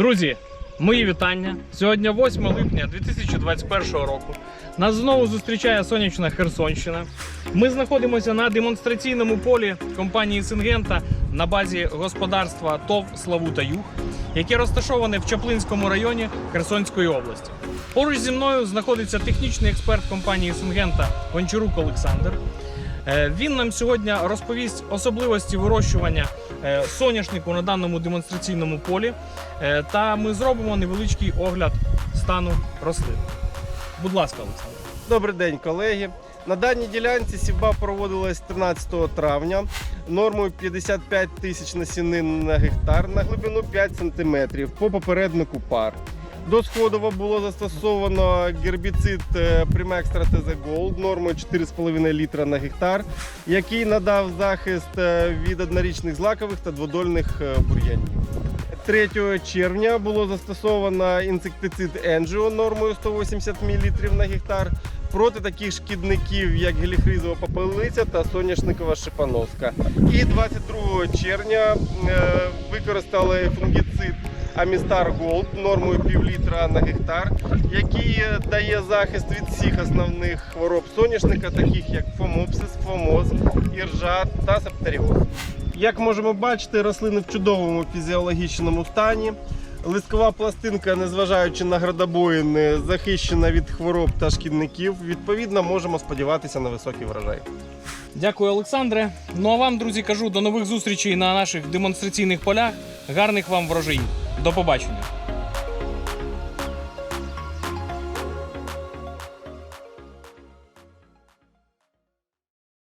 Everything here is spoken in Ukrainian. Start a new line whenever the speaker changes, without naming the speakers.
Друзі, мої вітання. Сьогодні 8 липня 2021 року. Нас знову зустрічає сонячна Херсонщина. Ми знаходимося на демонстраційному полі компанії Сингента на базі господарства ТОВ Славута Юг, яке розташоване в Чаплинському районі Херсонської області. Поруч зі мною знаходиться технічний експерт компанії Сингента Гончарук Олександр. Е, Він нам сьогодні розповість особливості вирощування е, соняшнику на даному демонстраційному полі. Е, Та ми зробимо невеличкий огляд стану рослин. Будь ласка, Олександр.
Добрий день, колеги. На даній ділянці сівба проводилась 13 травня нормою 55 тисяч насінин на гектар на глибину 5 см по попереднику пар. До сходова було застосовано гербіцид е, Primextra TZ Gold нормою 4,5 літра на гектар, який надав захист е, від однорічних злакових та дводольних е, бур'янів. 3 червня було застосовано інсектицид Енджіо нормою 180 мл на гектар проти таких шкідників, як геліхризова попелиця та соняшникова шипаноска. І 22 червня е, використали фунгіцид Амістар Голд нормою пів літра на гектар, який е, дає захист від всіх основних хвороб соняшника, таких як фомопсис, фомоз, іржа та септоріоз. Як можемо бачити, рослини в чудовому фізіологічному стані. Листкова пластинка, незважаючи на градобоїни, захищена від хвороб та шкідників. Відповідно, можемо сподіватися на високий врожай.
Дякую, Олександре. Ну а вам, друзі, кажу до нових зустрічей на наших демонстраційних полях. Гарних вам врожаїв. До побачення.